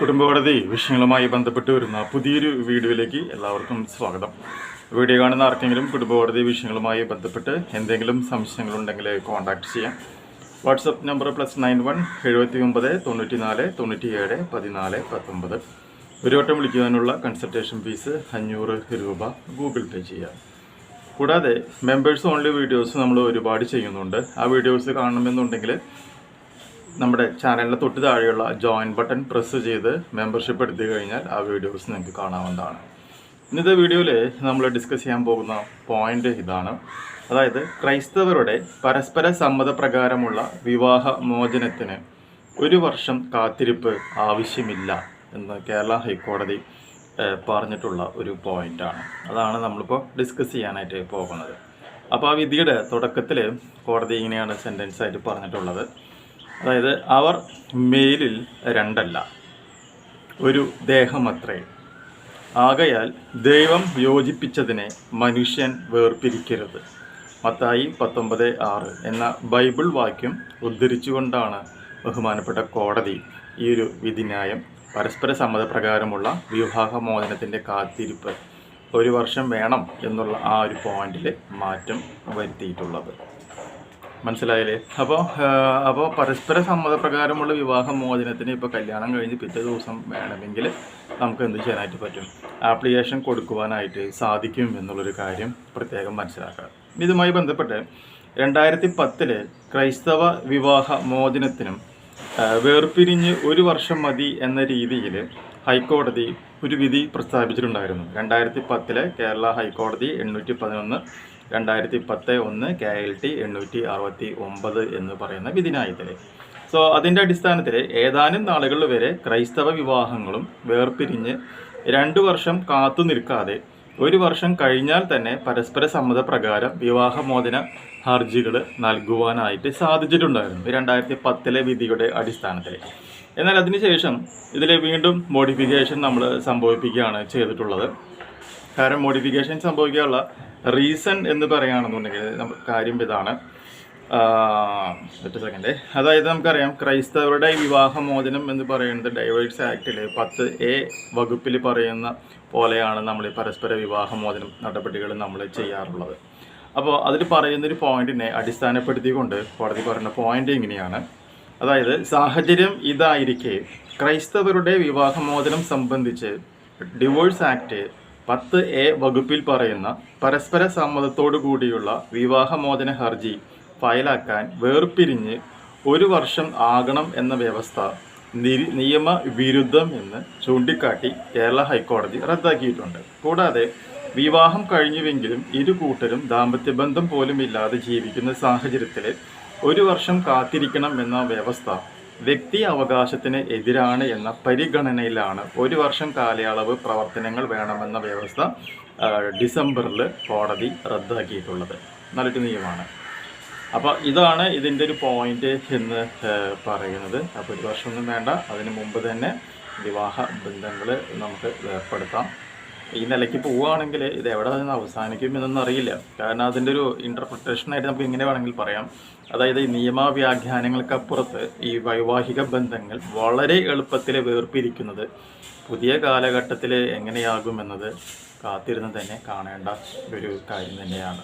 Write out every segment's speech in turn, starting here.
കുടുംബകോടതി വിഷയങ്ങളുമായി ബന്ധപ്പെട്ട് വരുന്ന പുതിയൊരു വീഡിയോയിലേക്ക് എല്ലാവർക്കും സ്വാഗതം. വീഡിയോ കാണുന്ന ആർക്കെങ്കിലും കുടുംബകോടതി വിഷയങ്ങളുമായി ബന്ധപ്പെട്ട് എന്തെങ്കിലും സംശയങ്ങളുണ്ടെങ്കിൽ കോൺടാക്ട് ചെയ്യാം. WhatsApp number plus nine one എഴുപത്തി ഒമ്പത് തൊണ്ണൂറ്റി നാല് തൊണ്ണൂറ്റി ഏഴ് പതിനാല് പത്തൊമ്പത്. ഒരു വട്ടം വിളിക്കുവാനുള്ള കൺസൾട്ടേഷൻ ഫീസ് അഞ്ഞൂറ് രൂപ ഗൂഗിൾ പേ ചെയ്യാം. കൂടാതെ മെമ്പേഴ്സ് ഓൺലി വീഡിയോസ് നമ്മൾ ഒരുപാട് ചെയ്യുന്നുണ്ട്. ആ വീഡിയോസ് കാണണമെന്നുണ്ടെങ്കിൽ നമ്മുടെ ചാനലിന്റെ തൊട്ട് താഴെയുള്ള ജോയിൻ ബട്ടൺ പ്രസ് ചെയ്ത് മെമ്പർഷിപ്പ് എടുത്തു കഴിഞ്ഞാൽ ആ വീഡിയോസ് നിങ്ങൾക്ക് കാണാവുന്നതാണ്. ഇന്നത്തെ വീഡിയോയിൽ നമ്മൾ ഡിസ്കസ് ചെയ്യാൻ പോകുന്ന പോയിന്റ് ഇതാണ്. അതായത് ക്രൈസ്തവരുടെ പരസ്പര സമ്മതപ്രകാരമുള്ള വിവാഹ മോചനത്തിന് ഒരു വർഷം കാത്തിരിപ്പ് ആവശ്യമില്ല എന്ന് കേരള ഹൈക്കോടതി പറഞ്ഞിട്ടുള്ള ഒരു പോയിന്റാണ് അതാണ് നമ്മളിപ്പോൾ ഡിസ്കസ് ചെയ്യാനായിട്ട് പോകുന്നത്. അപ്പോൾ ആ വിധിയുടെ തുടക്കത്തിൽ കോടതി ഇങ്ങനെയാണ് സെന്റൻസായിട്ട് പറഞ്ഞിട്ടുള്ളത്. അതായത് അവർ മേലിൽ രണ്ടല്ല ഒരു ദേഹമത്രേ. ആകയാൽ ദൈവം യോജിപ്പിച്ചതിനെ മനുഷ്യൻ വേർപിരിക്കരുത്. മത്തായി പത്തൊമ്പത് ആറ് എന്ന ബൈബിൾ വാക്യം ഉദ്ധരിച്ചുകൊണ്ടാണ് ബഹുമാനപ്പെട്ട കോടതി ഈ ഒരു വിധിന്യായം പരസ്പര സമ്മതപ്രകാരമുള്ള വിവാഹമോചനത്തിന്റെ കാത്തിരിപ്പ് ഒരു വർഷം വേണം എന്നുള്ള ആ ഒരു പോയിന്റിൽ മാറ്റം വരുത്തിയിട്ടുള്ളത്. മനസ്സിലായില്ലേ? അപ്പോൾ അപ്പോൾ പരസ്പര സമ്മതപ്രകാരമുള്ള വിവാഹ മോചനത്തിന് ഇപ്പോൾ കല്യാണം കഴിഞ്ഞ് പിറ്റേ ദിവസം വേണമെങ്കിൽ നമുക്ക് എന്ത് ചെയ്യാനായിട്ട് പറ്റും? ആപ്ലിക്കേഷൻ കൊടുക്കുവാനായിട്ട് സാധിക്കും എന്നുള്ളൊരു കാര്യം പ്രത്യേകം മനസ്സിലാക്കുക ഇതുമായി ബന്ധപ്പെട്ട് രണ്ടായിരത്തി പത്തിൽ ക്രൈസ്തവ വിവാഹ മോചനത്തിനും വേർപിരിഞ്ഞ് ഒരു വർഷം മതി എന്ന രീതിയിൽ ഹൈക്കോടതി ഒരു വിധി പ്രസ്താവിച്ചിട്ടുണ്ടായിരുന്നു. രണ്ടായിരത്തി പത്തിലെ കേരള ഹൈക്കോടതി എണ്ണൂറ്റി പതിനൊന്ന് രണ്ടായിരത്തി പത്ത് ഒന്ന് കെ എൽ ടി എണ്ണൂറ്റി അറുപത്തി ഒമ്പത് എന്ന് പറയുന്ന വിധിനായത്തിൽ സോ അതിന്റെ അടിസ്ഥാനത്തിൽ ഏതാനും നാളുകൾ വരെ ക്രൈസ്തവ വിവാഹങ്ങളും വേർപിരിഞ്ഞ് രണ്ട് വർഷം കാത്തു നിൽക്കാതെ ഒരു വർഷം കഴിഞ്ഞാൽ തന്നെ പരസ്പര സമ്മതപ്രകാരം വിവാഹമോചന ഹർജികൾ നൽകുവാനായിട്ട് സാധിച്ചിട്ടുണ്ടായിരുന്നു രണ്ടായിരത്തി പത്തിലെ വിധിയുടെ അടിസ്ഥാനത്തിൽ എന്നാൽ അതിനുശേഷം ഇതിൽ വീണ്ടും മോഡിഫിക്കേഷൻ നമ്മൾ സംഭവിപ്പിക്കുകയാണ് ചെയ്തിട്ടുള്ളത്. കാരണം മോഡിഫിക്കേഷൻ സംഭവിക്കാനുള്ള റീസൺ എന്ന് പറയുകയാണെന്നുണ്ടെങ്കിൽ കാര്യം ഇതാണ്. ഒറ്റ സെക്കൻഡ് അതായത് നമുക്കറിയാം ക്രൈസ്തവരുടെ വിവാഹമോചനം എന്ന് പറയുന്നത് ഡൈവേഴ്സ് ആക്ടിൽ പത്ത് എ വകുപ്പിൽ പറയുന്ന പോലെയാണ് നമ്മൾ ഈ പരസ്പര വിവാഹമോചനം നടപടികൾ നമ്മൾ ചെയ്യാറുള്ളത്. അപ്പോൾ അതിൽ പറയുന്നൊരു പോയിന്റിനെ അടിസ്ഥാനപ്പെടുത്തിക്കൊണ്ട് കോടതി പറയുന്ന പോയിന്റ് ഇങ്ങനെയാണ്. അതായത് സാഹചര്യം ഇതായിരിക്കെ ക്രൈസ്തവരുടെ വിവാഹമോചനം സംബന്ധിച്ച് ഡിവോഴ്സ് ആക്ട് പത്ത് എ വകുപ്പിൽ പറയുന്ന പരസ്പര സമ്മതത്തോടു കൂടിയുള്ള വിവാഹമോചന ഹർജി ഫയലാക്കാൻ വേർപിരിഞ്ഞ് ഒരു വർഷം ആകണം എന്ന വ്യവസ്ഥ നിയമവിരുദ്ധം നിയമ വിരുദ്ധം എന്ന് ചൂണ്ടിക്കാട്ടി കേരള ഹൈക്കോടതി റദ്ദാക്കിയിട്ടുണ്ട്. കൂടാതെ വിവാഹം കഴിഞ്ഞുവെങ്കിലും ഇരു കൂട്ടരും ദാമ്പത്യബന്ധം പോലും ഇല്ലാതെ ജീവിക്കുന്ന സാഹചര്യത്തിൽ ഒരു വർഷം കാത്തിരിക്കണം എന്ന വ്യവസ്ഥ വ്യക്തി അവകാശത്തിന് എതിരാണ് എന്ന പരിഗണനയിലാണ് ഒരു വർഷം കാലയളവ് പ്രവർത്തനങ്ങൾ വേണമെന്ന വ്യവസ്ഥ ഡിസംബറിൽ കോടതി റദ്ദാക്കിയിട്ടുള്ളത്. നല്ലൊരു നിയമമാണ്. അപ്പോൾ ഇതാണ് ഇതിന്റെ ഒരു പോയിന്റ് എന്ന് പറയുന്നത്. അപ്പോൾ ഒരു വർഷമൊന്നും വേണ്ട. അതിന് മുമ്പ് തന്നെ വിവാഹ ബന്ധങ്ങൾ നമുക്ക് ഏർപ്പെടുത്താം. ഈ നിലയ്ക്ക് പോവുകയാണെങ്കിൽ ഇത് എവിടെ നിന്ന് അവസാനിക്കും എന്നൊന്നും അറിയില്ല. കാരണം അതിന്റെ ഒരു ഇന്റർപ്രിട്ടേഷനായിട്ട് നമുക്ക് ഇങ്ങനെ വേണമെങ്കിൽ പറയാം. അതായത് ഈ നിയമവ്യാഖ്യാനങ്ങൾക്കപ്പുറത്ത് ഈ വൈവാഹിക ബന്ധങ്ങൾ വളരെ എളുപ്പത്തിൽ വേർപിരിക്കുന്നത് പുതിയ കാലഘട്ടത്തിൽ എങ്ങനെയാകുമെന്നത് കാത്തിരുന്ന് തന്നെ കാണേണ്ട ഒരു കാര്യം തന്നെയാണ്.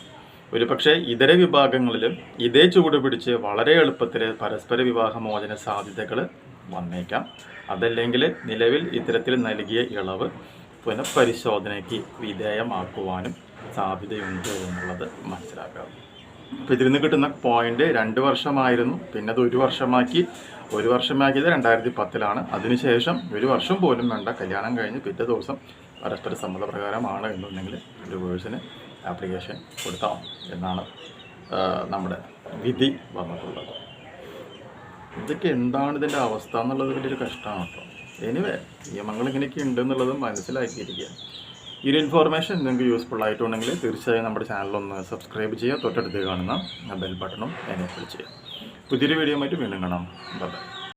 ഒരു പക്ഷേ ഇതര വിഭാഗങ്ങളിലും ഇതേ ചൂട് പിടിച്ച് വളരെ എളുപ്പത്തിൽ പരസ്പര വിവാഹമോചന സാധ്യതകൾ വന്നേക്കാം. അതല്ലെങ്കിൽ നിലവിൽ ഇത്തരത്തിൽ നൽകിയ ഇളവ് പുനഃപരിശോധനയ്ക്ക് വിധേയമാക്കുവാനും സാധ്യതയുണ്ട് എന്നുള്ളത് മനസ്സിലാക്കാം. അപ്പോൾ ഇതിൽ നിന്ന് കിട്ടുന്ന പോയിന്റ് രണ്ട് വർഷമായിരുന്നു പിന്നെ അത് ഒരു വർഷമാക്കി. ഒരു വർഷമാക്കിയത് രണ്ടായിരത്തി പത്തിലാണ് അതിനുശേഷം ഒരു വർഷം പോലും വേണ്ട. കല്യാണം കഴിഞ്ഞ് പിറ്റേ ദിവസം പരസ്പര സമ്മതപ്രകാരമാണ് എന്നുണ്ടെങ്കിൽ ഡിവോഴ്സിന് ആപ്ലിക്കേഷൻ കൊടുക്കാം എന്നാണ് നമ്മുടെ വിധി വന്നിട്ടുള്ളത്. ഇതൊക്കെ എന്താണ് ഇതിന്റെ അവസ്ഥ എന്നുള്ളത് വലിയൊരു കഷ്ടമാണ് കേട്ടോ. എനിവേ നിയമങ്ങൾ ഇങ്ങനെയൊക്കെ ഉണ്ട് എന്നുള്ളത് മനസ്സിലാക്കിയിരിക്കുക ഈ ഒരു ഇൻഫോർമേഷൻ നിങ്ങൾക്ക് യൂസ്ഫുൾ ആയിട്ടുണ്ടെങ്കിൽ തീർച്ചയായും നമ്മുടെ ചാനലൊന്ന് സബ്സ്ക്രൈബ് ചെയ്യുക. തൊട്ടടുത്ത് കാണുന്ന ബെൽ ബട്ടണും എനേബിൾ ചെയ്യുക. പുതിയൊരു വീഡിയോ ആയിട്ട് വീണ്ടും കാണാം. ബൈ